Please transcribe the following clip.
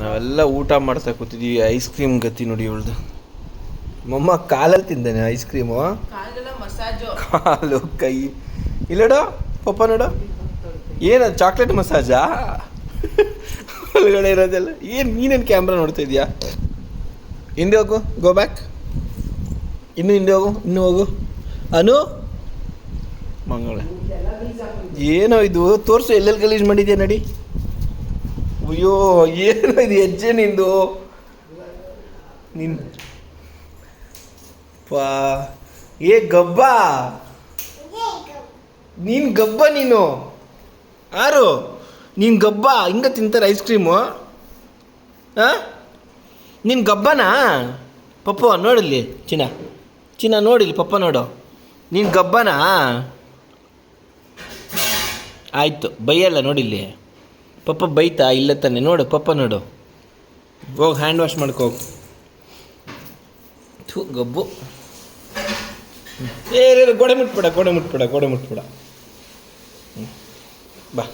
ನಾವೆಲ್ಲ ಊಟ ಮಾಡ್ತಾ ಕೂತಿದ್ದೀವಿ ಐಸ್ ಕ್ರೀಮ್ ಗತಿ ನೋಡಿ ಇವಳ್ದು. ಮಮ್ಮ ಕಾಲಲ್ಲಿ ತಿಂದಾನೆ ಐಸ್ ಕ್ರೀಮು ಕಾಲು ಕೈ. ಇಲ್ಲಡ ಪಪ್ಪ ನೋಡು. ಏನು ಚಾಕ್ಲೇಟ್ ಮಸಾಜಾ? ಒಳಗಡೆ ಇರೋದೆಲ್ಲ. ಏನು ನೀನೇನು ಕ್ಯಾಮ್ರಾ ನೋಡ್ತಾ ಇದೀಯಾ? ಹಿಂದೆ ಹೋಗು ಗೋ ಬ್ಯಾಕ್ ಇನ್ನು ಹಿಂದೆ ಹೋಗು ಇನ್ನು ಹೋಗು. ಅನು? ಮಂಗಳ. ಏನೋ ಇದು ತೋರಿಸು ಎಲ್ಲೆಲ್ಲಿ ಗಲೀಜು ಮಾಡಿದ್ಯಾ ನಡಿ. ಅಯ್ಯೋ, ಏನು ಇದು ಹೆಜ್ಜೆ ನಿಂದು? ನಿನ್ ಪಾ, ಏ ಗಬ್ಬ? ನೀನು ಗಬ್ಬ ನೀನು? ಯಾರು? ನೀನು ಗಬ್ಬ, ಹಿಂಗೆ ತಿಂತಾರೆ ಐಸ್ ಕ್ರೀಮು ಹಾಂ ನೀನು ಗಬ್ಬನಾ? ಪಪ್ಪ, ನೋಡಿಲ್ಲಿ, ಚಿನ್ನ. ಚಿನ್ನ ನೋಡಿಲ್ಲಿ, ಪಪ್ಪ ನೋಡು. ನೀನು ಗಬ್ಬನಾ? ಆಯಿತು, ಬೈಯಲ್ಲ ನೋಡಿಲ್ಲಿ. ಪಪ್ಪ ಬೈತಾ ಇಲ್ಲ ತಾನೆ, ನೋಡು ಪಪ್ಪ ನೋಡು. ಹೋಗಿ ಹ್ಯಾಂಡ್ ವಾಶ್ ಮಾಡ್ಕೋ. ಥೂ, ಗಬ್ಬು. ಏ ಗೋಡೆ ಮುಟ್ಬೇಡ ಗೋಡೆ ಮುಟ್ಬೇಡ ಗೋಡೆ ಮುಟ್ಬೇಡ. ಬಾ.